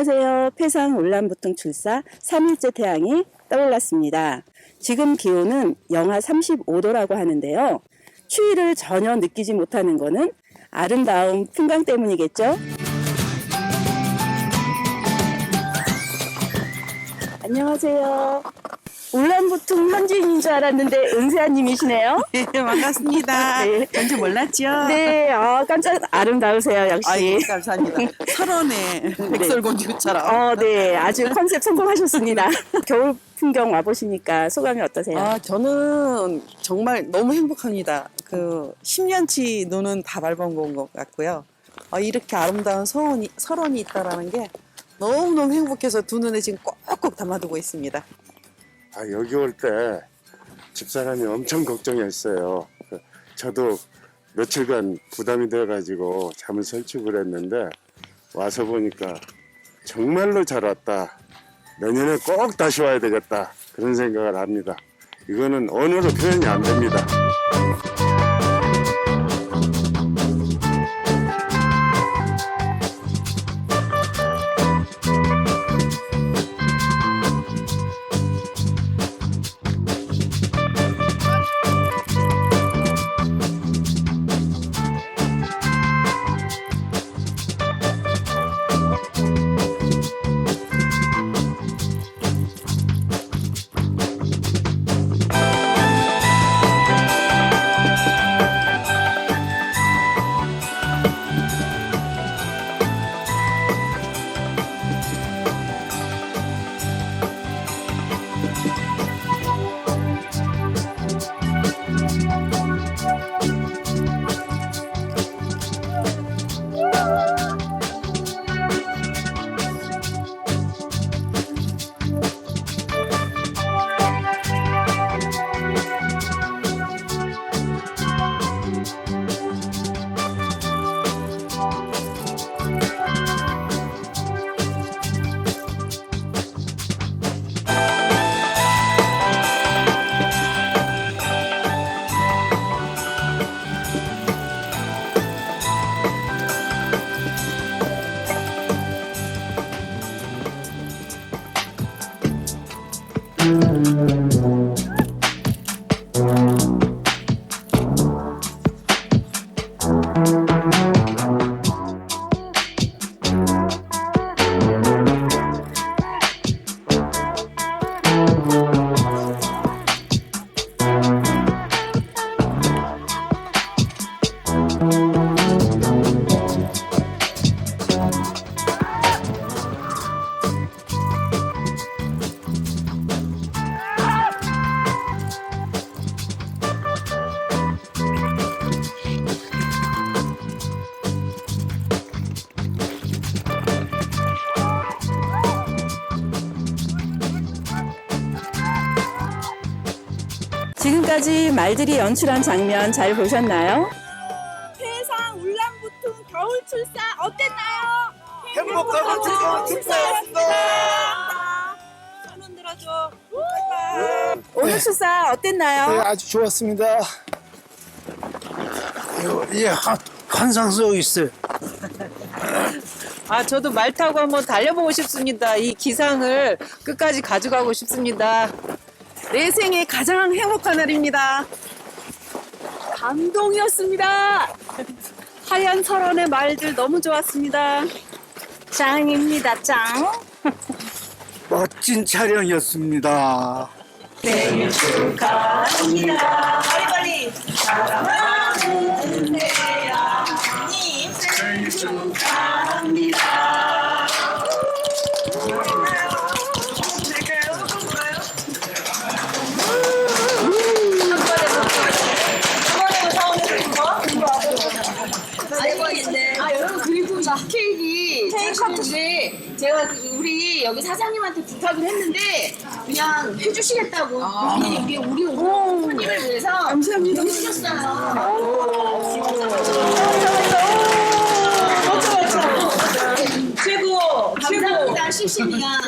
안녕하세요. 폐상 울란부통 출사 3일째 태양이 떠올랐습니다. 지금 기온은 영하 35도라고 하는데요. 추위를 전혀 느끼지 못하는 거는 아름다운 풍광 때문이겠죠? 안녕하세요. 울란부통 현지인인 줄 알았는데 은세아님이시네요. 네, 반갑습니다. 네. 전지 몰랐죠? 네, 아, 깜짝 아름다우세요, 역시. 아이, 감사합니다. 설원의 백설공주처럼. 어, 네. 아주 컨셉 성공하셨습니다. 겨울 풍경 와보시니까 소감이 어떠세요? 아, 저는 정말 너무 행복합니다. 그 10년치 눈은 다 밟아본 것 같고요. 아, 이렇게 아름다운 서원이, 설원이 있다라는 게 너무너무 행복해서 두 눈에 지금 꼭꼭 담아두고 있습니다. 아, 여기 올 때 집사람이 엄청 걱정했어요. 그, 저도 며칠간 부담이 돼가지고 잠을 설치고 했는데 와서 보니까 정말로 잘 왔다. 내년에 꼭 다시 와야 되겠다. 그런 생각을 합니다. 이거는 언어로 표현이 안 됩니다. 지금까지 말들이 연출한 장면 잘 보셨나요? 세상 울란부통 겨울 출사 어땠나요? 행복하고 즐거운 축사였습니다. 손 흔 들어줘. 바이바이. 오늘 출사 네, 어땠나요? 아주 좋았습니다. 이거, 예, 한- 환상스러워 있어요. 아, 저도 말 타고 한번 달려보고 싶습니다. 이 기상을 끝까지 가져가고 싶습니다. 내 생애 가장 행복한 날입니다. 감동이었습니다. 하얀 설원의 말들 너무 좋았습니다. 짱입니다, 짱. 멋진 촬영이었습니다. 아 우리 여기 사장님한테 부탁을 했는데 그냥 해주시겠다고 우리 우리 우리 오빠님을 위해서 감사합니다 해주셨어요. 최고. 감사합니다 실신이야.